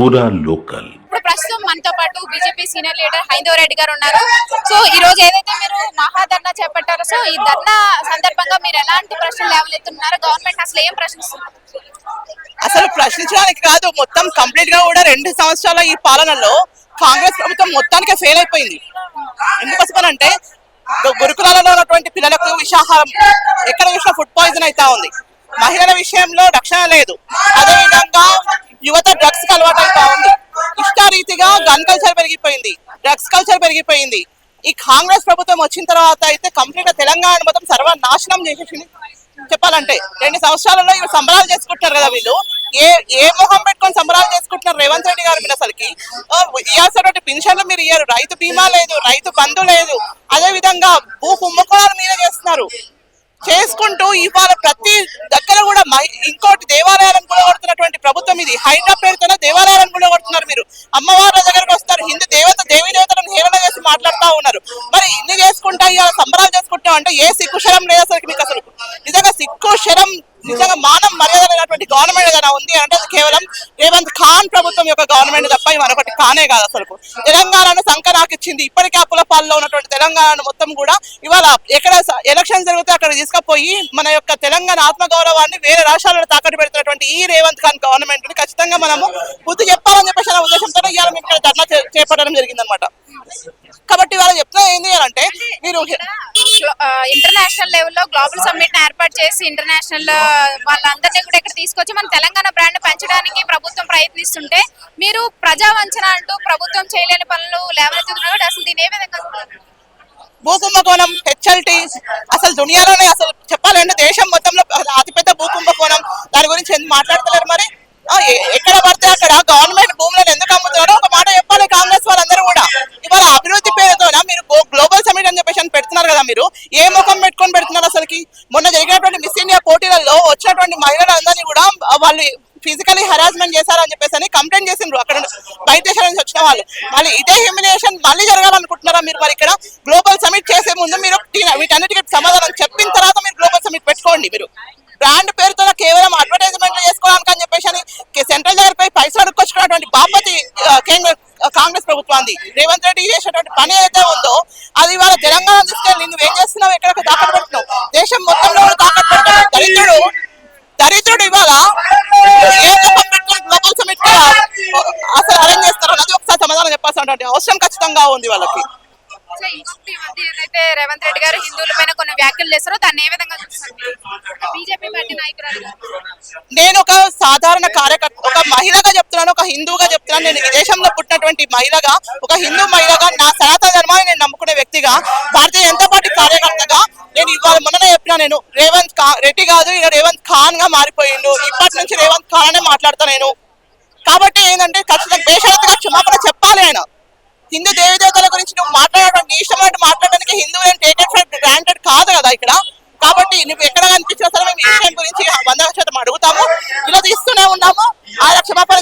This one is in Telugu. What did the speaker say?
పూరా లోకల్. ఇప్పుడు ప్రస్తుతం మనతో పాటు BJP senior leader Haindav Reddy garu ఉన్నారు. సో ఈ రోజు ఏదైతే మీరు మహాధర్నా చేపట్టారో సో ఈ ధర్నా సందర్భంగా మీరు ఎలాంటి ప్రశ్నలు లేవలెత్తున్నారు గవర్నమెంట్ అసలు ఏం ప్రశ్నిస్తున్నారు అసలు ప్రశ్నించడానికి కాదు మొత్తం కంప్లీట్గా కూడా రెండు సంవత్సరాల ఈ పాలనలో కాంగ్రెస్ ప్రభుత్వం మొత్తానికి ఫెయిల్ అయిపోయింది. ఎందుకోసం అంటే గురుకులాలలో ఉన్నటువంటి పిల్లలకు విషాహారం ఎక్కడ చూసినా ఫుడ్ పాయిజన్ అవుతా ఉంది. మహిళల విషయంలో రక్షణ లేదు. అదేవిధంగా యువత డ్రగ్స్కి అలవాటు ఉంది. ఇష్టారీతిగా గన్ కల్చర్ పెరిగిపోయింది. డ్రగ్స్ కల్చర్ పెరిగిపోయింది. ఈ కాంగ్రెస్ ప్రభుత్వం వచ్చిన తర్వాత అయితే కంప్లీట్గా తెలంగాణ మొత్తం సర్వనాశనం చేసేసింది. చెప్పాలంటే రెండు సంవత్సరాలలో ఇవి సంబరాలు చేసుకుంటున్నారు కదా వీళ్ళు. ఏ ఏ మొహం పెట్టుకొని సంబరాలు చేసుకుంటున్నారు రేవంత్ రెడ్డి గారు మీరు అసలుకి ఇవ్వాల్సినటువంటి పెన్షన్లు మీరు ఇయ్యారు. రైతు బీమా లేదు రైతు బంధు లేదు. అదే విధంగా భూ కుంభకోణాలు మీద చేస్తున్నారు. చేసుకుంటూ ఇవాళ ప్రతి దగ్గర కూడా ఇంకోటి దేవాలయాలను కూడా కొడుతున్నటువంటి ఇది హైడ్రా పేరుతోనే దేవాలయాలను కూడా కొడుతున్నారు మీరు అమ్మవార్ల దగ్గరకు వస్తారు. హిందూ దేవత దేవీ దేవతలను హేళన చేసి మాట్లాడుతూ ఉన్నారు. మరి ఇన్ని చేసుకుంటా? సంబరాలు చేసుకుంటాం అంటే ఏ సిక్కు శరం లేదు అసలు మీకు అసలు. నిజంగా సిక్కు శరం నిజంగా మానం మర్యాద లేనటువంటి గవర్నమెంట్ ఏదైనా ఉంది అంటే అది కేవలం రేవంత్ ఖాన్ ప్రభుత్వం యొక్క గవర్నమెంట్ తప్ప మరొకటి కానే కాదు అసలు తెలంగాణను సంకరాకిచ్చింది. ఇప్పటికే అప్పుల పాల్లో ఉన్నటువంటి తెలంగాణను మొత్తం కూడా ఇవాళ ఎక్కడ ఎలక్షన్ జరిగితే అక్కడ తీసుకుపోయి మన యొక్క తెలంగాణ ఆత్మగౌరవాన్ని వేరే రాష్ట్రాలలో తాకట్టు పెడుతున్నటువంటి ఈ రేవంత్ ఖాన్ గవర్నమెంట్ని ఖచ్చితంగా మనము బుద్ధి చెప్పాలని చెప్పేసి ఉద్దేశంతో ఇవాళ మేము ఇక్కడ ధర్నా చేపట్టడం జరిగిందనమాట కాబట్టి చెప్తున్నా ఏంటి అని అంటే మీరు ఇంటర్నేషనల్ లెవెల్లో గ్లోబల్ సమ్మిట్ ఏర్పాటు చేసి ఇంటర్నేషనల్ వాళ్ళందరినీ కూడా ఇక్కడ తీసుకొచ్చి మన తెలంగాణ బ్రాండ్ పెంచడానికి ప్రభుత్వం ప్రయత్నిస్తుంటే మీరు ప్రజా వంచన అంటూ ప్రభుత్వం చేయలేని పనులు లేవనెత్తుతున్నారు అసలు దీని ఏ విధంగా? భూకుంభకోణం హెచ్ఎల్టి అసలు దునియాలోనే అసలు చెప్పాలంటే దేశం మొత్తంలో అతిపెద్ద భూకుంభకోణం. దాని గురించి ఎందుకు మాట్లాడతలేరు మరి ఆ, ఎ- ఎక్కడ పడితే అక్కడ గవర్నమెంట్ భూములను ఎందుకు అమ్ముతున్నారో ఒక మాట చెప్పాలి కాంగ్రెస్ వాళ్ళందరూ కూడా ఇవాళ అభివృద్ధి పేరుతోన మీరు గో- గ్లోబల్ సమిట్ అని చెప్పేసి అని పెడుతున్నారు కదా మీరు? ఏ ముఖం పెట్టుకొని పెడుతున్నారు అసలుకి? మొన్న జరిగినటువంటి మిస్ ఇండియా పోటీలలో వచ్చినటువంటి మహిళలందరినీ కూడా వాళ్ళు ఫిజికలీ హరాస్మెంట్ చేశారని చెప్పేసి అని కంప్లైంట్ చేసిండ్రు. అక్కడ బయట దేశాల నుంచి వచ్చిన వాళ్ళు. మళ్ళీ ఇదే హ్యూమిలియేషన్ మళ్ళీ జరగాలనుకుంటున్నారా మీరు మరి ఇక్కడ? గ్లోబల్ సమిట్ చేసే ముందు మీరు వీటన్నిటికీ సమాధానం చెప్పిన తర్వాత మీరు గ్లోబల్ సమిట్ పెట్టుకోండి మీరు. బ్రాండ్ పేరుతో కేవలం అడ్వర్టైజ్మెంట్ చేసుకోవడానికి అని చెప్పేసి అని సెంట్రల్ దగ్గర పోయి పైసలు అడుక్కొచ్చుకున్నటువంటి బాపతి ఆ, కేంద్ర ఆ, కాంగ్రెస్ ప్రభుత్వాన్ని రేవంత్ రెడ్డి చేసేటువంటి పని ఏదైతే ఉందో అది ఇవాళ తెలంగాణ తీసుకెళ్ళి నువ్వు ఏం చేస్తున్నావు? ఎక్కడ తాకట్టు పెడుతున్నావు? దేశం మొత్తంలో తాకట్టు పెడుతున్నావు. దరిద్రుడు దరిద్రుడు ఇవాళ గ్లోబల్ సమిట్ అసలు అరేంజ్ చేస్తారు అది ఒకసారి సమాధానం చెప్పాల్సినటువంటి అవసరం ఖచ్చితంగా ఉంది వాళ్ళకి. రేవంత్ రెడ్డి గారు హిందువుల పైన కొన్ని వ్యాఖ్యలు చేస్తారో దాన్ని ఏ విధంగా చూస్తారు? నేను ఒక సాధారణ కార్యకర్త ఒక మహిళగా చెప్తున్నాను ఒక హిందువుగా చెప్తున్నాను. నేను విదేశంలో పుట్టినటువంటి మహిళగా ఒక హిందూ మహిళగా నా సనాతన ధర్మాన్ని నేను నమ్ముకునే వ్యక్తిగా భారతీయ జనతా పార్టీ కార్యకర్తగా నేను ఇవాళ మొన్ననే చెప్పినా నేను రేవంత్ ఖాన్ రెడ్డి కాదు ఇక రేవంత్ ఖాన్గా మారిపోయిండు. ఇప్పటి నుంచి రేవంత్ ఖాన్ అనే మాట్లాడతా నేను. కాబట్టి ఏంటంటే ఖచ్చితంగా బేషరత్గా క్షమాపణ చెప్పాలి ఆయన. హిందూ దేవి దేవతల గురించి నువ్వు మాట్లాడడానికి ఇష్టమైనట్టు మాట్లాడడానికి హిందూ టేకెట్ ఫర్ para